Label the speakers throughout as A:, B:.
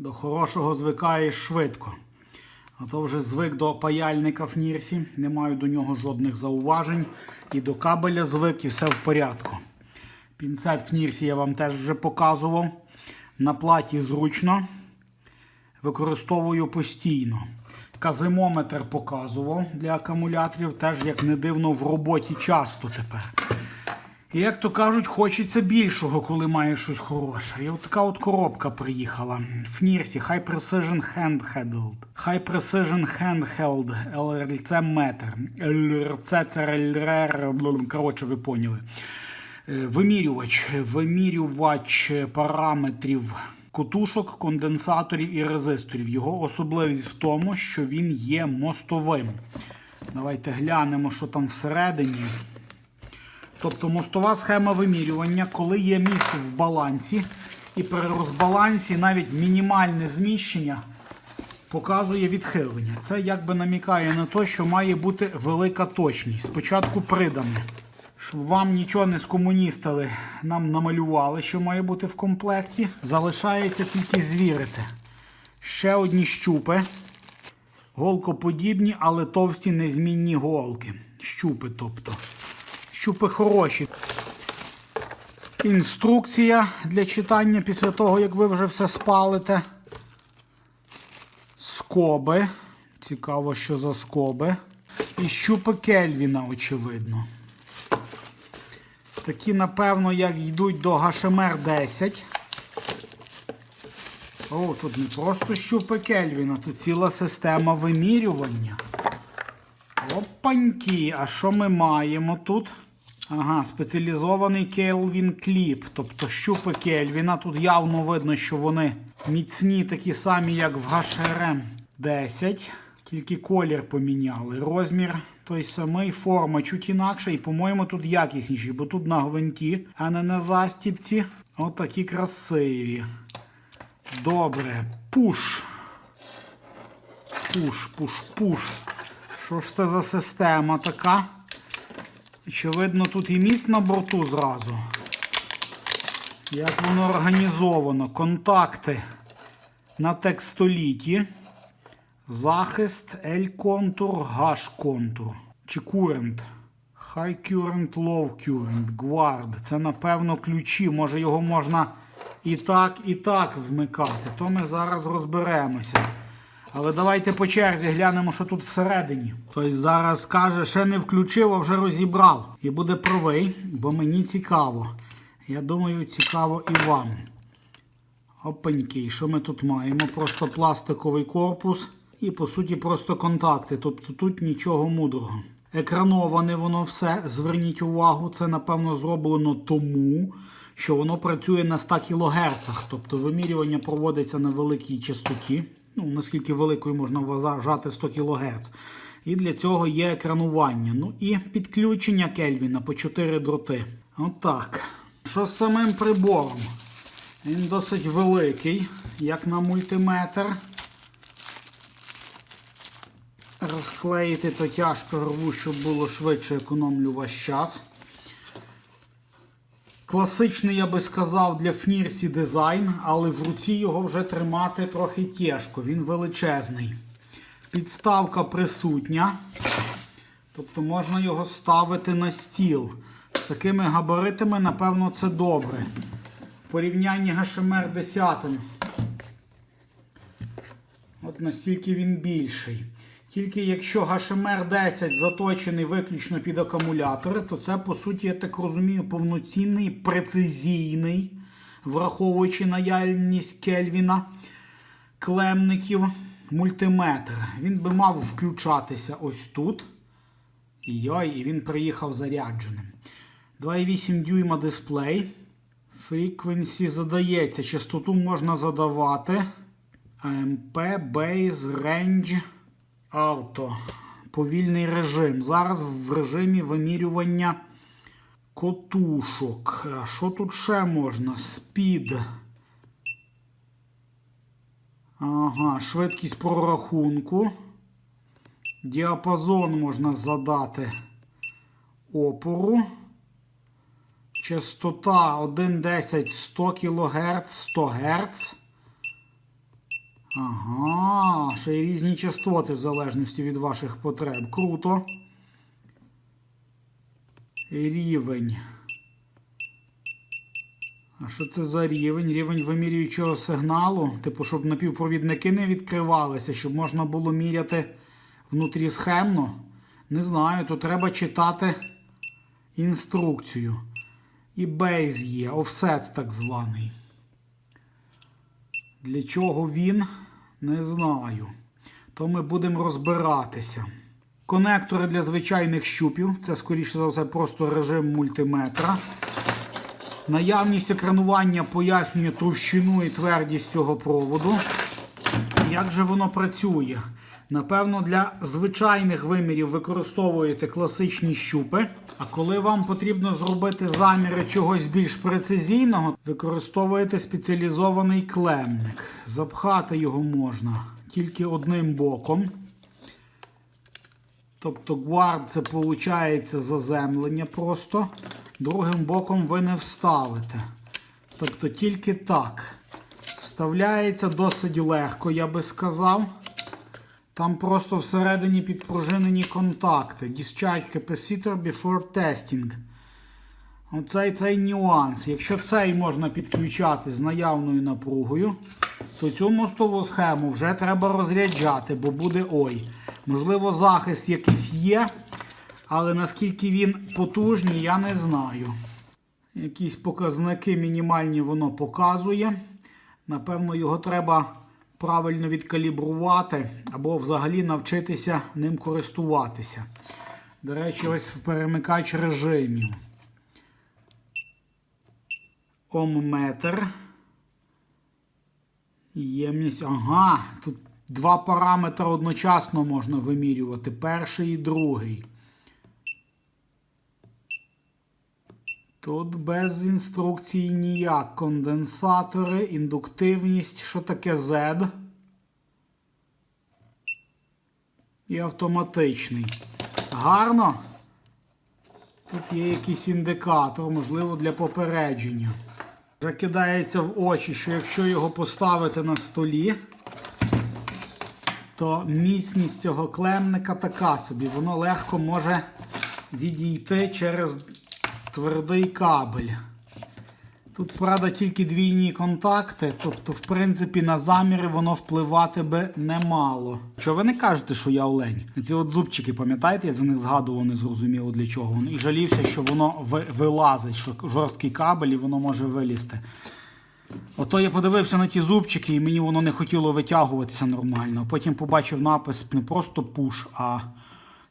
A: До хорошого звикаєш швидко. А то вже звик до паяльника в Нірсі, не маю до нього жодних зауважень. І до кабеля звик, і все в порядку. Пінцет в Нірсі я вам теж вже показував. На платі зручно. Використовую постійно. Казимометр показував для акумуляторів, теж, як не дивно, в роботі часто тепер. І як то кажуть, хочеться більшого, коли маєш щось хороше. І от така от коробка приїхала. В Нірсі High Precision Handheld. High Precision Handheld LRC метр. LRC РЛР, коротше, ви поняли. Е, Вимірювач, вимірювач параметрів котушок, конденсаторів і резисторів. Його особливість в тому, що він є мостовим. Давайте глянемо, що там всередині. Тобто мостова схема вимірювання, коли є міст в балансі, і при розбалансі навіть мінімальне зміщення показує відхилення. Це якби намікає на те, що має бути велика точність. Спочатку придане. Щоб вам нічого не скомуністили, нам намалювали, що має бути в комплекті. Залишається тільки звірити. Ще одні щупи. Голкоподібні, але товсті незмінні голки. Щупи, тобто. Щупи хороші. Інструкція для читання після того, як ви вже все спалите. Скоби. Цікаво, що за скоби. І щупи Кельвіна, очевидно. Такі, напевно, як йдуть до HMR 10. О, тут не просто щупи Кельвіна, тут ціла система вимірювання. Опаньки, а що ми маємо тут? Ага, спеціалізований Келвін кліп. Тобто щупи Кельвіна. Тут явно видно, що вони міцні, такі самі, як в HRM 10. Тільки колір поміняли. Розмір той самий, форма чуть інакша. І, по-моєму, тут якісніші, бо тут на гвинті, а не на застіпці. Отакі красиві. Добре. Пуш. Пуш, пуш, пуш. Що ж це за система така? Очевидно, тут і місць на борту зразу. Як воно організовано? Контакти на текстоліті. Захист L-контур, H-контур. Чи current? High current, low current, guard. Це, напевно, ключі. Може його можна і так, і так вмикати. То ми зараз розберемося. Але давайте по черзі глянемо, що тут всередині. Хтось зараз скаже, ще не включив, а вже розібрав. І буде правий, бо мені цікаво. Я думаю, цікаво і вам. Опаньки, що ми тут маємо? Просто пластиковий корпус і, по суті, просто контакти. Тобто тут нічого мудрого. Екрановане воно все. Зверніть увагу, це напевно зроблено тому, що воно працює на 100 кГц. Тобто вимірювання проводиться на великій частоті. Ну, наскільки великою можна вважати 100 кГц. І для цього є екранування. Ну і підключення Кельвіна по 4 дроти. Отак. Що з самим прибором? Він досить великий, як на мультиметр. Розклеїти то тяжко рву, щоб було швидше економлю ваш час. Класичний, я би сказав, для Фнірсі дизайн, але в руці його вже тримати трохи тяжко, він величезний. Підставка присутня. Тобто можна його ставити на стіл. З такими габаритами, напевно, це добре. В порівнянні HMR 10. От настільки він більший. Тільки якщо HMR 10 заточений виключно під акумулятори, то це, по суті, я так розумію, повноцінний, прецизійний, враховуючи наявність Кельвіна, клемників, мультиметр. Він би мав включатися ось тут. Йой, і він приїхав зарядженим. 2,8 дюйма дисплей. Frequency задається. Частоту можна задавати. AMP, Base, Range. Авто. Повільний режим. Зараз в режимі вимірювання котушок. Що тут ще можна? Спід. Ага, швидкість прорахунку. Діапазон можна задати опору. Частота 1,10 100 кГц 100 Гц. Ага, ще й різні частоти в залежності від ваших потреб. Круто. Рівень. А що це за рівень? Рівень вимірюючого сигналу. Типу, щоб напівпровідники не відкривалися, щоб можна було міряти внутрісхемно. Не знаю, то треба читати інструкцію. І бейз є, офсет так званий. Для чого він? Не знаю. То ми будемо розбиратися. Конектори для звичайних щупів. Це, скоріше за все, просто режим мультиметра. Наявність екранування пояснює товщину і твердість цього проводу. Як же воно працює? Напевно, для звичайних вимірів використовуєте класичні щупи. А коли вам потрібно зробити заміри чогось більш прецизійного, використовуєте спеціалізований клемник. Запхати його можна тільки одним боком. Тобто гвард це виходить заземлення просто. Другим боком ви не вставите. Тобто тільки так. Вставляється досить легко, я би сказав. Там просто всередині підпружинені контакти. Discharge capacitor before testing. Оцей цей нюанс. Якщо цей можна підключати з наявною напругою, то цю мостову схему вже треба розряджати, бо буде ой. Можливо, захист якийсь є, але наскільки він потужний, я не знаю. Якісь показники мінімальні воно показує. Напевно, його треба правильно відкалібрувати або взагалі навчитися ним користуватися. До речі, ось перемикач режимів. Омметр. Ємність. Ага, тут два параметри одночасно можна вимірювати. Перший і другий. Тут без інструкції ніяк. Конденсатори, індуктивність. Що таке Z? І автоматичний. Гарно. Тут є якийсь індикатор, можливо, для попередження. Вже кидається в очі, що якщо його поставити на столі, то міцність цього клемника така собі. Воно легко може відійти через твердий кабель. Тут, правда, тільки двійні контакти, тобто, в принципі, на заміри воно впливати би немало. Що ви не кажете, що я олень? Ці от зубчики, пам'ятаєте, я за них згадував, не зрозуміло для чого. І жалівся, що воно вилазить, що жорсткий кабель і воно може вилізти. Ото я подивився на ті зубчики, і мені воно не хотіло витягуватися нормально. Потім побачив напис не просто пуш, а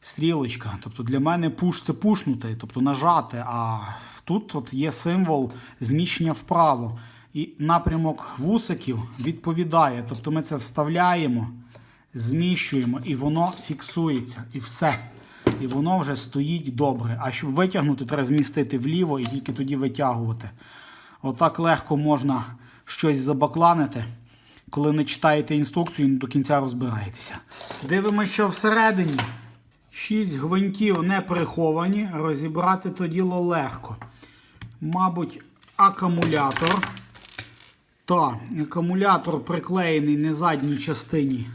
A: стрілочка. Тобто для мене пуш це пушнути, тобто нажати. А тут от є символ зміщення вправо. І напрямок вусиків відповідає. Тобто ми це вставляємо, зміщуємо, і воно фіксується. І все. І воно вже стоїть добре. А щоб витягнути, треба змістити вліво і тільки тоді витягувати. Отак легко можна щось забакланити, коли не читаєте інструкцію не до кінця розбираєтеся. Дивимося, що всередині. Шість гвинтів не приховані, розібрати то діло легко. Мабуть, акумулятор. Та, акумулятор приклеєний на задній частині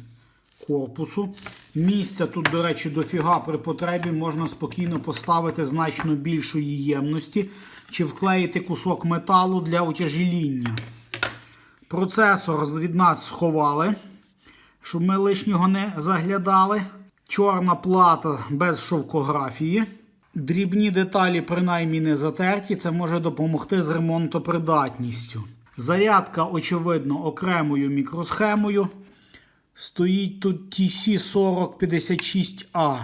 A: корпусу. Місця тут, до речі, дофіга при потребі можна спокійно поставити значно більшої ємності чи вклеїти кусок металу для утяжеління. Процесор від нас сховали, щоб ми лишнього не заглядали. Чорна плата без шовкографії. Дрібні деталі, принаймні не затерті, це може допомогти з ремонтопридатністю. Зарядка, очевидно, окремою мікросхемою. Стоїть тут TC4056A.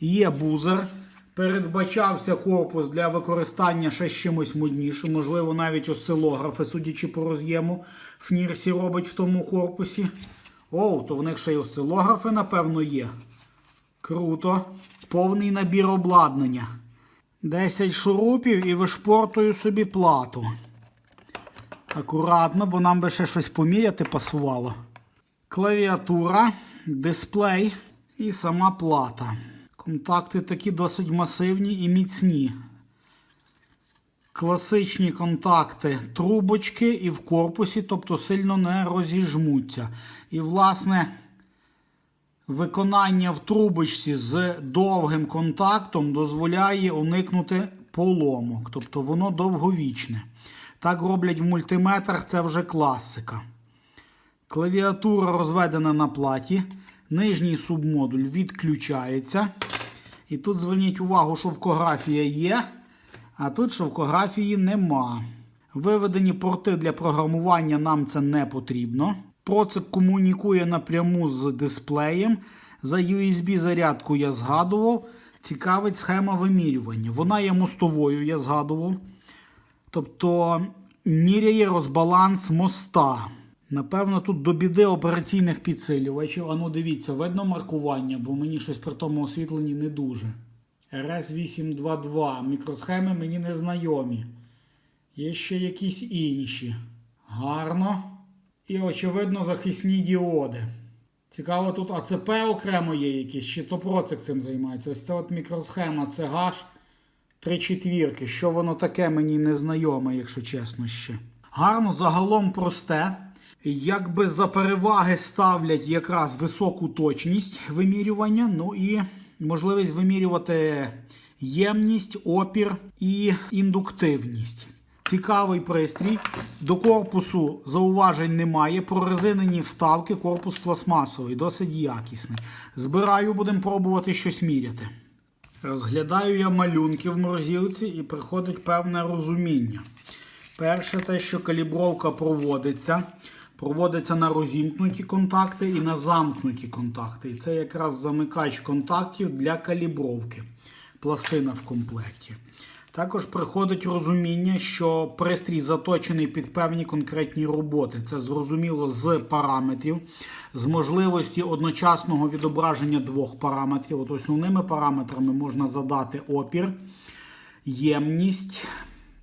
A: Є бузер. Передбачався корпус для використання ще з чимось моднішим. Можливо, навіть осцилографи, судячи по роз'єму, в Нірсі робить в тому корпусі. Оу, то в них ще й осцилографи, напевно, є. Круто. Повний набір обладнання. 10 шурупів і вишпортую собі плату. Акуратно, бо нам би ще щось поміряти пасувало. Клавіатура, дисплей і сама плата. Контакти такі досить масивні і міцні. Класичні контакти трубочки і в корпусі, тобто сильно не розіжмуться. І, власне, виконання в трубочці з довгим контактом дозволяє уникнути поломок. Тобто воно довговічне. Так роблять в мультиметрах, це вже класика. Клавіатура розведена на платі. Нижній субмодуль відключається. І тут зверніть увагу, шовкографія є, а тут шовкографії нема. Виведені порти для програмування нам це не потрібно. Процик комунікує напряму з дисплеєм. За USB зарядку я згадував. Цікавить схема вимірювання. Вона є мостовою, я згадував. Тобто міряє розбаланс моста. Напевно, тут до біди операційних підсилювачів. Ану, дивіться, видно маркування, бо мені щось при тому освітленні не дуже. RS822. Мікросхеми мені не знайомі. Є ще якісь інші. Гарно. І, очевидно, захисні діоди. Цікаво, тут АЦП окремо є якісь, чи то процик цим займається. Ось це от мікросхема, гаш. Три четвірки. Що воно таке, мені не знайоме, якщо чесно ще. Гарно, загалом просте. Якби за переваги ставлять якраз високу точність вимірювання, ну і можливість вимірювати ємність, опір і індуктивність. Цікавий пристрій. До корпусу зауважень немає. Прорезинені вставки, корпус пластмасовий, досить якісний. Збираю, будемо пробувати щось міряти. Розглядаю я малюнки в морозилці і приходить певне розуміння. Перше, те, що калібровка проводиться. Проводиться на розімкнуті контакти і на замкнуті контакти. І це якраз замикач контактів для калібровки. Пластина в комплекті. Також приходить розуміння, що пристрій заточений під певні конкретні роботи. Це зрозуміло з параметрів, з можливості одночасного відображення двох параметрів. От Основними параметрами можна задати опір, ємність,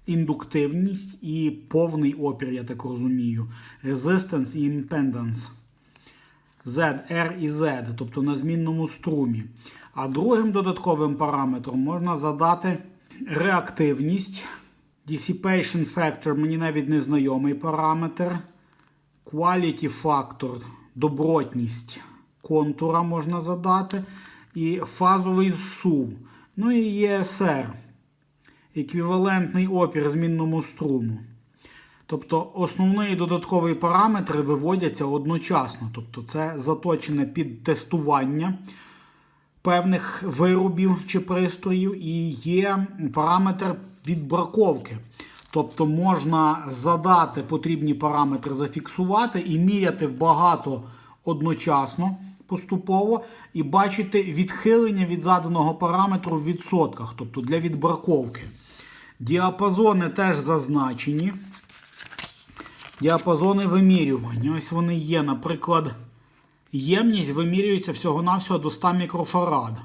A: індуктивність і повний опір, я так розумію, resistance і impedance. Z, R і Z, тобто на змінному струмі. А другим додатковим параметром можна задати реактивність. Dissipation factor мені навіть не знайомий параметр. Quality factor, добротність контура можна задати. І фазовий сув. Ну і ESR. Еквівалентний опір змінному струму. Тобто основний і додатковий параметри виводяться одночасно. Тобто це заточене під тестування певних виробів чи пристроїв, і є параметр відбраковки. Тобто можна задати потрібні параметри, зафіксувати і міряти багато одночасно поступово, і бачити відхилення від заданого параметру в відсотках, тобто для відбраковки. Діапазони теж зазначені. Діапазони вимірювання. Ось вони є, наприклад. Ємність вимірюється всього-навсього до 100 мікрофарад.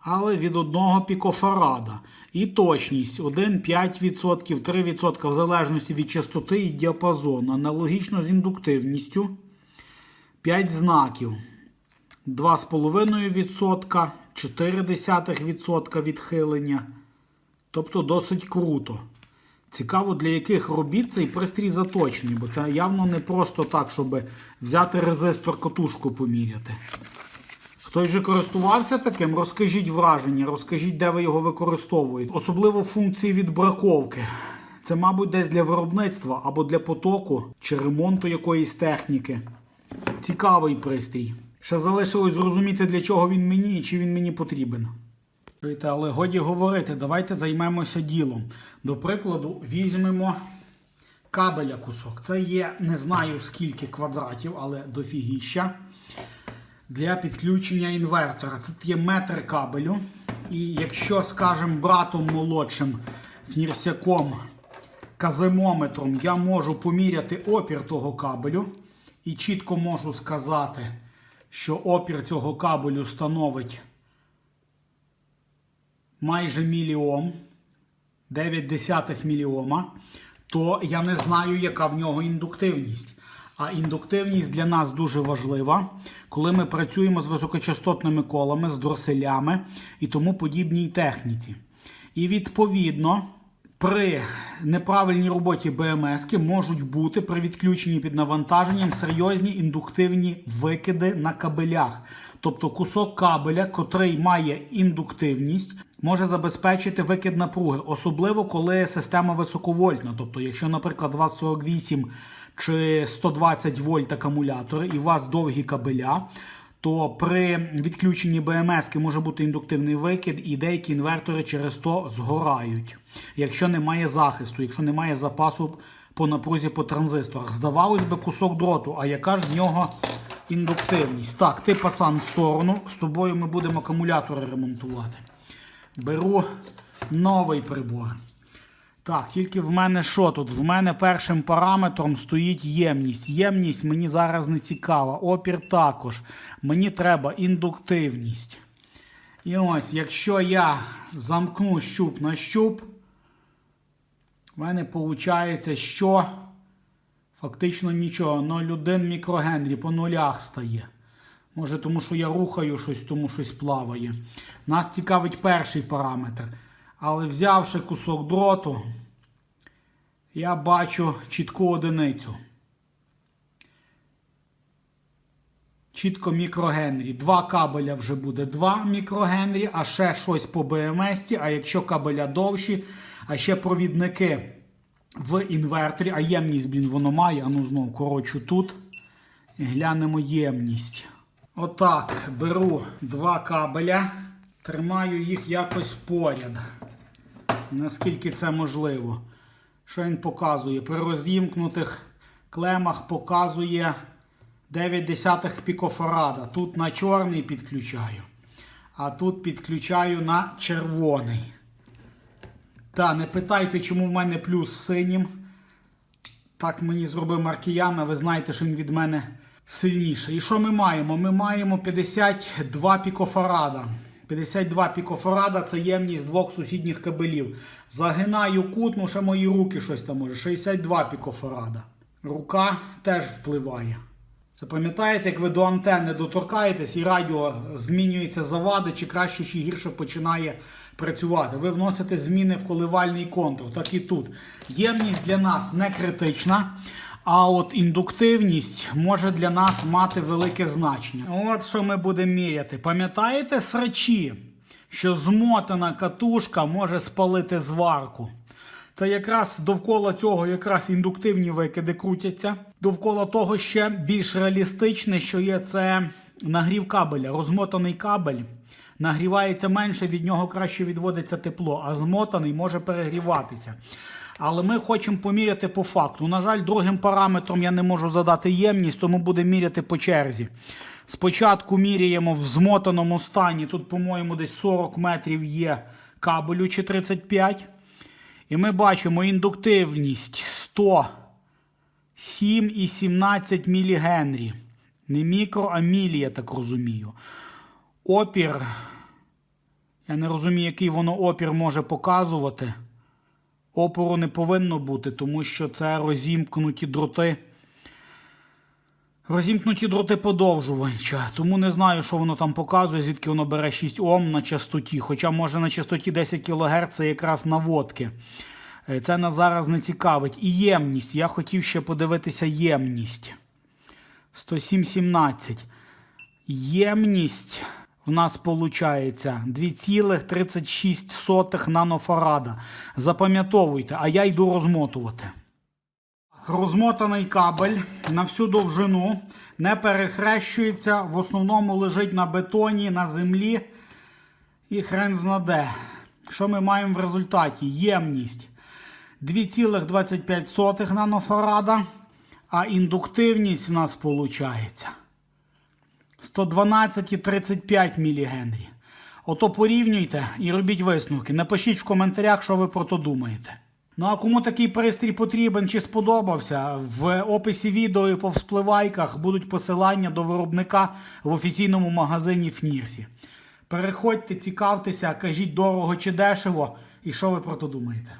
A: Але від 1 пікофарада. І точність 1-5%, 3% в залежності від частоти і діапазону. Аналогічно з індуктивністю 5 знаків. 2,5%, 0,4% відхилення. Тобто досить круто. Цікаво, для яких робіт цей пристрій заточений, бо це явно не просто так, щоб взяти резистор катушку поміряти. Хтось же користувався таким, розкажіть враження, розкажіть, де ви його використовуєте. Особливо функції відбраковки. Це, мабуть, десь для виробництва або для потоку чи ремонту якоїсь техніки. Цікавий пристрій. Ще залишилось зрозуміти, для чого він мені і чи він мені потрібен. Але годі говорити, давайте займемося ділом. До прикладу, візьмемо кабеля кусок. Це є не знаю скільки квадратів, але дофігіща. Для підключення інвертора. Це є метр кабелю. І якщо, скажімо, братом молодшим фнірсяком, каземометром я можу поміряти опір того кабелю, і чітко можу сказати, що опір цього кабелю становить майже мільйом, 9 десятих мільйома, то я не знаю, яка в нього індуктивність. А індуктивність для нас дуже важлива, коли ми працюємо з високочастотними колами, з дроселями і тому подібній техніці. І відповідно, При неправильній роботі БМС можуть бути при відключенні під навантаженням серйозні індуктивні викиди на кабелях. Тобто кусок кабеля, котрий має індуктивність, може забезпечити викид напруги, особливо коли система високовольтна. Тобто, якщо, наприклад, у вас 48 чи 120 вольт акумулятори і у вас довгі кабеля, то при відключенні БМС може бути індуктивний викид, і деякі інвертори через то згорають, якщо немає захисту, якщо немає запасу по напрузі по транзисторах. Здавалось би, кусок дроту, а яка ж в нього індуктивність? Так, ти пацан в сторону, з тобою ми будемо акумулятори ремонтувати. Беру новий прибор. Так, тільки в мене що тут? В мене першим параметром стоїть ємність. Ємність мені зараз не цікава. Опір також. Мені треба індуктивність. І ось, якщо я замкну щуп на щуп, в мене виходить, що фактично нічого. 0,1 мікрогенрі по нулях стає. Може, тому що я рухаю щось, тому щось плаває. Нас цікавить перший параметр. Але взявши кусок дроту, я бачу чітку одиницю. Чітко мікрогенрі. Два кабеля вже буде 2 мікрогенрі, а ще щось по БМС. А якщо кабеля довші, а ще провідники в інверторі, а ємність, блін, воно має. Ану знову коротшу тут. Глянемо ємність. Отак, беру два кабеля, тримаю їх якось поряд. Наскільки це можливо. Що він показує? При розімкнутих клемах показує 9 пікофарада. Тут на чорний підключаю. А тут підключаю на червоний. Та, не питайте, чому в мене плюс синім. Так мені зробив Маркіян, ви знаєте, що він від мене сильніший. І що ми маємо? Ми маємо 52 пікофарада. 52 пікофарада це ємність двох сусідніх кабелів. Загинаю кут, ну ще мої руки щось там може. 62 пікофарада. Рука теж впливає. Це пам'ятаєте, як ви до антенни доторкаєтесь і радіо змінюється завади, чи краще, чи гірше починає працювати. Ви вносите зміни в коливальний контур, так і тут. Ємність для нас не критична. А от індуктивність може для нас мати велике значення. От що ми будемо міряти. Пам'ятаєте срачі, що змотана катушка може спалити зварку? Це якраз довкола цього якраз індуктивні викиди крутяться. Довкола того ще більш реалістичне, що є це нагрів кабеля. Розмотаний кабель нагрівається менше, від нього краще відводиться тепло, а змотаний може перегріватися. Але ми хочемо поміряти по факту. На жаль, другим параметром я не можу задати ємність, тому будемо міряти по черзі. Спочатку міряємо в змотаному стані. Тут, по-моєму, десь 40 метрів є кабелю чи 35. І ми бачимо індуктивність 107,17 мілігенрі. Не мікро, а мілі, я так розумію. Опір. Я не розумію, який воно опір може показувати. Опору не повинно бути, тому що це розімкнуті дроти. Розімкнуті дроти подовжувача. Тому не знаю, що воно там показує, звідки воно бере 6 Ом на частоті. Хоча, може, на частоті 10 кГц це якраз наводки. Е, Це нас зараз не цікавить. І ємність. Я хотів ще подивитися ємність. 107,17. Ємність в нас виходить 2,36 нанофарада. Запам'ятовуйте, а я йду розмотувати. Розмотаний кабель на всю довжину не перехрещується, в основному лежить на бетоні, на землі і хрен знаде. Що ми маємо в результаті? Ємність 2,25 нанофарада, а індуктивність в нас виходить 112,35 мілігенрі. Ото порівнюйте і робіть висновки. Напишіть в коментарях, що ви про то думаєте. Ну а кому такий пристрій потрібен чи сподобався, в описі відео і по вспливайках будуть посилання до виробника в офіційному магазині Фнірсі. Переходьте, цікавтеся, кажіть дорого чи дешево, і що ви про то думаєте.